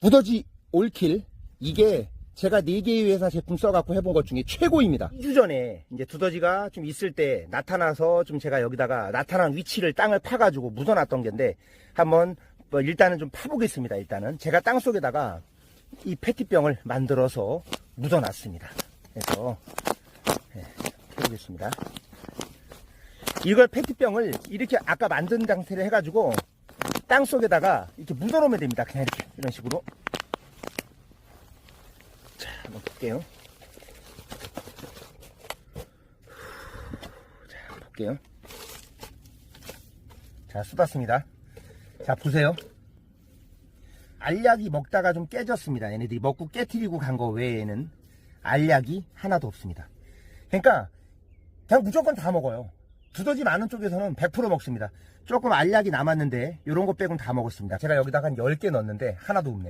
두더지 올킬 이게 제가 4개의 회사 제품 써갖고 해본 것 중에 최고입니다. 2주 전에 이제 두더지가 좀 있을 때 나타나서 좀 제가 여기다가 나타난 위치를 땅을 파가지고 묻어놨던 건데 한번 뭐 일단은 좀 파보겠습니다. 일단은 제가 땅 속에다가 이 페티병을 만들어서 묻어놨습니다. 그래서 네, 해보겠습니다. 이걸 페티병을 이렇게 아까 만든 상태를 해가지고 땅 속에다가 이렇게 묻어놓으면 됩니다. 그냥 이렇게 이런 식으로. 자, 한번 볼게요. 자, 볼게요. 자, 쏟았습니다. 자, 보세요. 알약이 먹다가 좀 깨졌습니다. 얘네들이 먹고 깨트리고 간 거 외에는 알약이 하나도 없습니다. 그러니까 그냥 무조건 다 먹어요. 두더지 많은 쪽에서는 100% 먹습니다. 조금 알약이 남았는데 이런 거 빼고는 다 먹었습니다. 제가 여기다가 한 10개 넣었는데 하나도 없네.